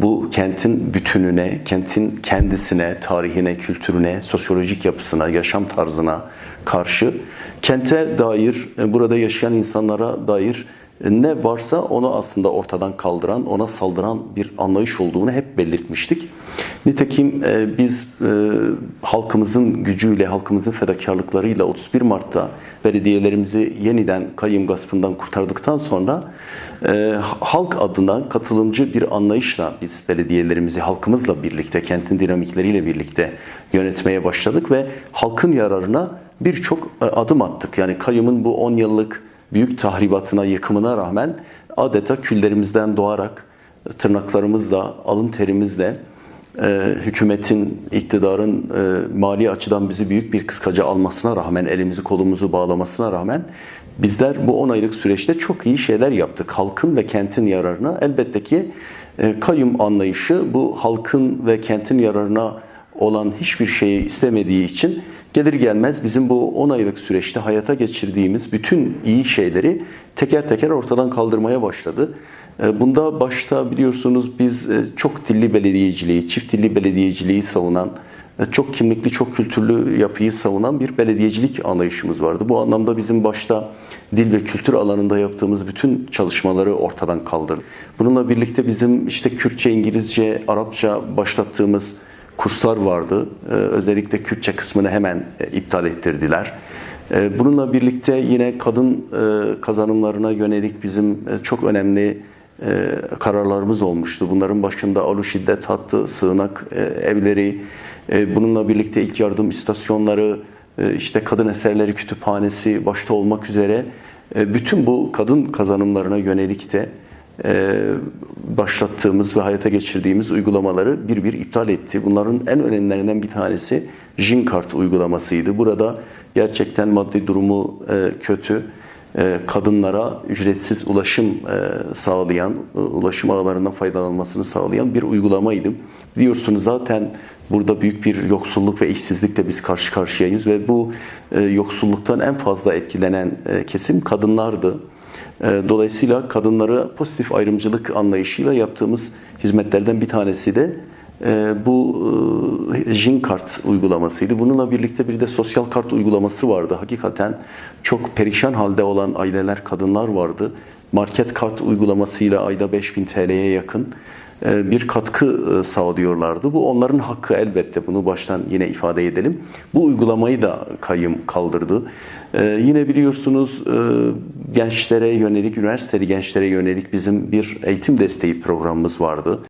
bu kentin bütününe, kentin kendisine, tarihine, kültürüne, sosyolojik yapısına, yaşam tarzına karşı kente dair, e, burada yaşayan insanlara dair ne varsa onu aslında ortadan kaldıran, ona saldıran bir anlayış olduğunu hep belirtmiştik. Nitekim e, biz e, halkımızın gücüyle, halkımızın fedakarlıklarıyla 31 Mart'ta belediyelerimizi yeniden kayyum gaspından kurtardıktan sonra e, halk adına katılımcı bir anlayışla biz belediyelerimizi halkımızla birlikte, kentin dinamikleriyle birlikte yönetmeye başladık ve halkın yararına birçok e, adım attık. Yani kayyumun bu 10 yıllık büyük tahribatına, yıkımına rağmen adeta küllerimizden doğarak tırnaklarımızla, alın terimizle e, hükümetin, iktidarın e, mali açıdan bizi büyük bir kıskaca almasına rağmen, elimizi kolumuzu bağlamasına rağmen bizler bu 10 aylık süreçte çok iyi şeyler yaptık. Halkın ve kentin yararına elbette ki e, kayyum anlayışı bu halkın ve kentin yararına olan hiçbir şeyi istemediği için gelir gelmez bizim bu 10 aylık süreçte hayata geçirdiğimiz bütün iyi şeyleri teker teker ortadan kaldırmaya başladı. E, Bunda başta biliyorsunuz biz e, çok dilli belediyeciliği, çift dilli belediyeciliği savunan, e, çok kimlikli, çok kültürlü yapıyı savunan bir belediyecilik anlayışımız vardı. Bu anlamda bizim başta dil ve kültür alanında yaptığımız bütün çalışmaları ortadan kaldırdı. Bununla birlikte bizim işte Kürtçe, İngilizce, Arapça başlattığımız kurslar vardı. Ee, özellikle Kürtçe kısmını hemen e, iptal ettirdiler. Ee, bununla birlikte yine kadın e, kazanımlarına yönelik bizim e, çok önemli kararlarımız olmuştu. Bunların başında alu şiddet hattı, sığınak evleri, bununla birlikte ilk yardım istasyonları, işte kadın eserleri kütüphanesi başta olmak üzere bütün bu kadın kazanımlarına yönelik de başlattığımız ve hayata geçirdiğimiz uygulamaları bir bir iptal etti. Bunların en önemlilerinden bir tanesi Jinkart uygulamasıydı. Burada gerçekten maddi durumu e, kötü e, kadınlara ücretsiz ulaşım e, sağlayan, e, ulaşım ağlarından faydalanmasını sağlayan bir uygulamaydı. Biliyorsunuz zaten burada büyük bir yoksulluk ve işsizlikle biz karşı karşıyayız ve bu e, yoksulluktan en fazla etkilenen e, kesim kadınlardı. E, Dolayısıyla kadınlara pozitif ayrımcılık anlayışıyla yaptığımız hizmetlerden bir tanesi de e, bu e, Jin kart uygulamasıydı. Bununla birlikte bir de sosyal kart uygulaması vardı. Hakikaten çok perişan halde olan aileler, kadınlar vardı. Market kart uygulamasıyla ayda 5000 TL'ye yakın e, bir katkı sağlıyorlardı. Bu onların hakkı elbette. Bunu baştan yine ifade edelim. Bu uygulamayı da kayyum kaldırdı. Yine biliyorsunuz gençlere yönelik, üniversiteli gençlere yönelik bizim bir eğitim desteği programımız vardı.